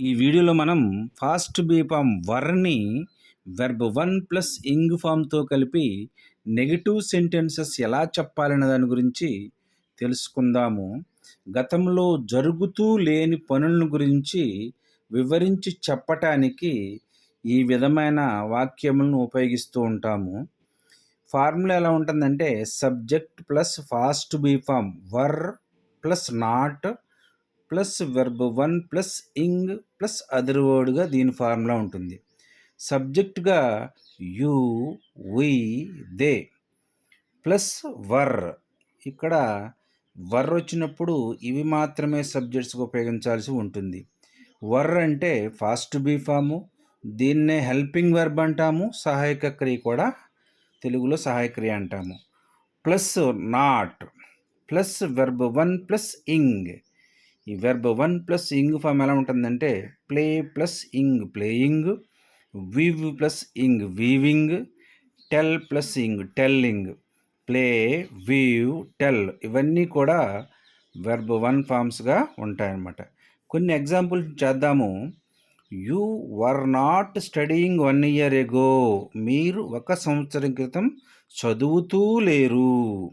ఈ వీడియోలో మనం ఫాస్ట్ బీ ఫామ్ వర్ని వెర్బ్ వన్ ప్లస్ ఇంగ్ ఫామ్తో కలిపి నెగిటివ్ సెంటెన్సెస్ ఎలా చెప్పాలనే దాని గురించి తెలుసుకుందాము. గతంలో జరుగుతూ లేని పనులను గురించి వివరించి చెప్పటానికి ఈ విధమైన వాక్యములను ఉపయోగిస్తూ ఉంటాము. ఫార్ములా ఎలా ఉంటుందంటే subject plus past be form were plus not plus verb one plus ing plus other వర్డ్గా దీని ఫార్ములా ఉంటుంది. సబ్జెక్ట్గా you we they plus were ఇక్కడ వర్ వచ్చినప్పుడు ఇవి మాత్రమే సబ్జెక్ట్స్గా ఉపయోగించాల్సి ఉంటుంది. వర్ అంటే ఫాస్ట్ బీ ఫాము దీన్నే హెల్పింగ్ వెర్బ్ అంటాము సహాయక క్రియ కూడా తెలుగులో సహాయక్రియ అంటాము. Plus not plus verb one plus ing ఈ verb one plus ing form ఎలా ఉంటుందంటే play plus ing playing weave plus ing weaving tell plus ing telling play weave tell ఇవన్నీ కూడా వెర్బ్ వన్ ఫామ్స్గా ఉంటాయన్నమాట. కొన్ని ఎగ్జాంపుల్ చేద్దాము. You were not studying one year ago మీరు ఒక సంవత్సరం క్రితం చదువుతూ లేరు.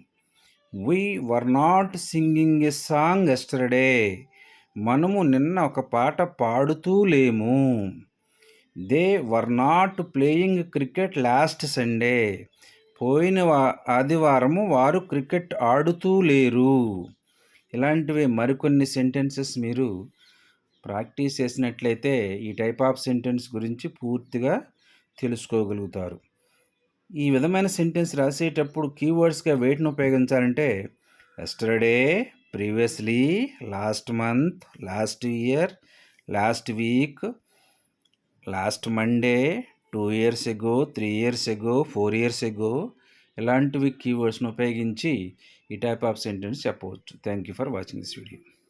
We were not singing a song yesterday మనము నిన్న ఒక పాట పాడుతూ లేము. They were not playing cricket last Sunday. పోయిన ఆదివారము వారు క్రికెట్ ఆడుతూ లేరు. ఇలాంటివి మరికొన్ని సెంటెన్సెస్ మీరు ప్రాక్టీస్ చేసినట్లయితే ఈ టైప్ ఆఫ్ సెంటెన్స్ గురించి పూర్తిగా తెలుసుకోగలుగుతారు. ఈ విధమైన సెంటెన్స్ రాసేటప్పుడు కీవర్డ్స్గా వెయిట్ను ఉపయోగించాలంటే yesterday previously last month last year last week last Monday two years ago three years ago four years ago ఇలాంటివి కీవర్డ్స్ను ఉపయోగించి ఈ టైప్ ఆఫ్ సెంటెన్స్ చెప్పవచ్చు. Thank you for watching this video